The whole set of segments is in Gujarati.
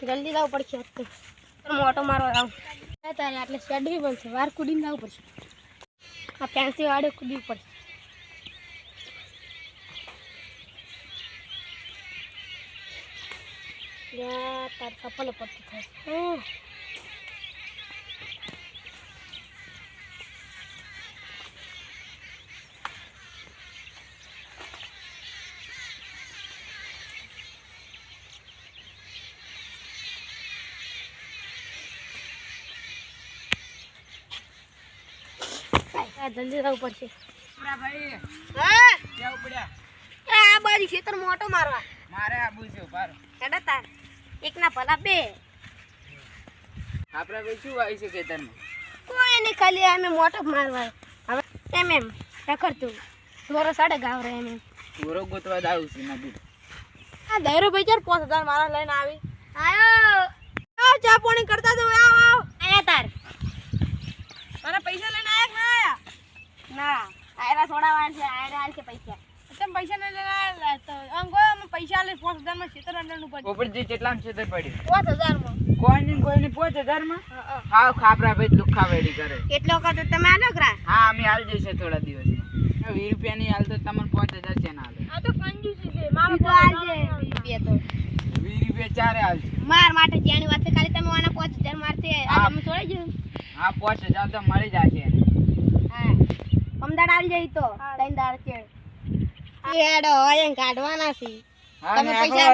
જલ્દી લાવવું પડશે પણ મોટો મારો આવ તારે એટલે ચડવી પડશે વાર કૂદીને લાવવું પડશે. આ ફેન્સી વાળે કૂદવું પડશે. તાર ચપ્પલ પડતી થાય. આ જલ્દી જવું પડશે. ભાઈ. હા? જવું પડ્યા એ આ બાજુ ખેતર મોટો મારવા. મારે આ છે ઉભાર હેડા તાર એકના ભલા બે. આપડે ભાઈ શું આવી છે ખેતરમાં? કોઈ નહીં ખાલી અમે મોટો મારવા. હવે એમ એમ રખડતું થોડો સાડે ગાવરે એમ એમ. પૂરો ગોતવા દાવ છે ના નદી આ દૈરો ભાઈ ચાર પાંચ હજાર મારા લઈને આવી. આયો. આ ચા પાણી કરતા તો આવો. આયા તાર. મારા પૈસા લઈને આયા ના આયરા થોડા વાર છે આયરા હાલ છે પૈસા તમે પૈસા તો અંગો અમે પૈસા લે પાંચ હજારમાં ખેતર અંડરનું કેટલામ છે પડ્યું? માં કોઈ ને કોઈ ને પાંચ હજારમાં હાવ ખાપરા ભાઈ લુખા વેડી કરે. એટલો કરતો તમે આલો કરા હા અમે હાલ જઈશે થોડા દિવસમાં. વીસ રૂપિયા ની હાલ તો તમને પાંચ હજાર છે ના હાલે આ તો કંજૂસી છે મારો તો આલજે બે તો. વીસ રૂપિયા ચારે હાલ માર માટે જેની વાત છે ખાલી તમે આના પાંચ હજાર મારતે આ હા. તમે થોડી જો હા પાંચ હજાર તો મળી જશે. હા અમદાવાદ આવી જઈ તો? તૈન દાર ચેડ એડો હોય કાઢવાના છે. તમે પૈસા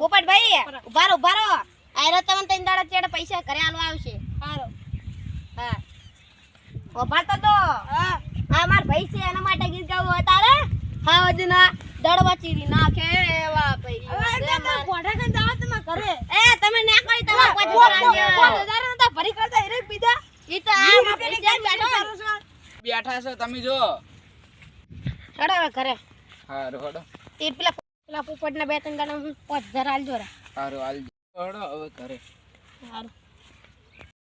પોપટ ભાઈ ઉભારો ઉભારો આયરો તમને તૈન દાડા ચેડ પૈસા ઘરે આલો આવશે. હારો. હા. ઉભારતો તો? હા. માર ભાઈ છે એના માટે ગીત ગાવું હોય તારે? હા વજના દડવા ચીરી નાખે એવા ભાઈ. એ તમે ના કરી તમારા કરતા હજાર આલજો. ઈ તો આ બેઠો. બેઠા છો તમે જો. હેડો હવે ઘરે. હારું હડો. એ પેલા પેલા પોપટના બે ત્રણ હું પાંચ હજાર આલજો રા. હારું હાલ હડો હવે ઘરે. સારું